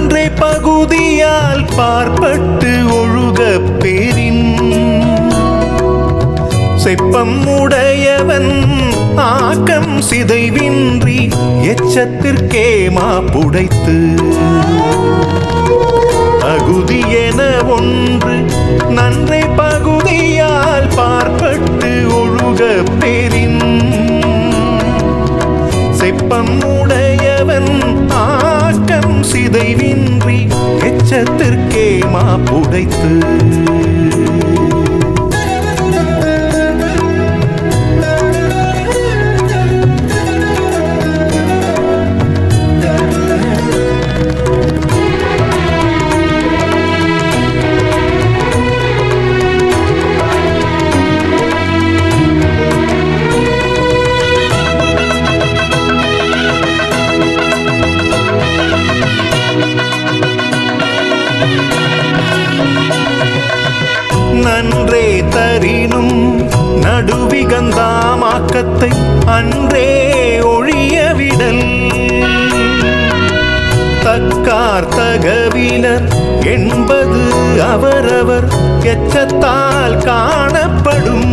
ஒன்றே பகுதியால் பார்ப்பட்டு ஒழுக பேரின். செப்பம் உடையவன் ஆக்கம் சிதைவின்றி எச்சத்திற்கே மாப்புடைத்து பகுதி என ஒன்று நன்றை பகுதியால் பார்ப்பட்டு ஒழுக பெறின் செப்பம் சிதைவின்றி எச்சத்திற்கே மாப்புடைத்து. நன்றே தரினும் நடுவிகந்தாமாக்கத்தை அன்றே ஒழியவிடல் தக்கார் தகவிலர் என்பது அவரவர் எச்சத்தால் காணப்படும்.